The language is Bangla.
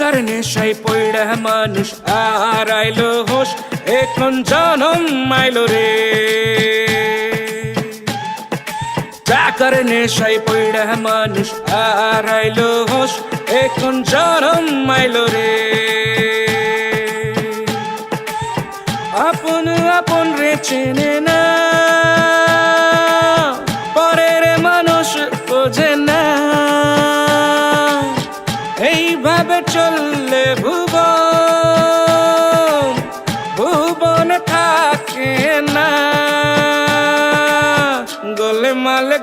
নেশাই পইড়া মানুষ আর আইলো হোস এখন জনম আইলো রে? টাকার নেশাই পইড়া মানুষ আর আইলো হোস এখন জনম আইলো রে? আপন আপন রে চেনে না, পরের মানুষ বোঝে না। এইভাবে চললে ভুবন ভুবন থাকে না। গোলে মালে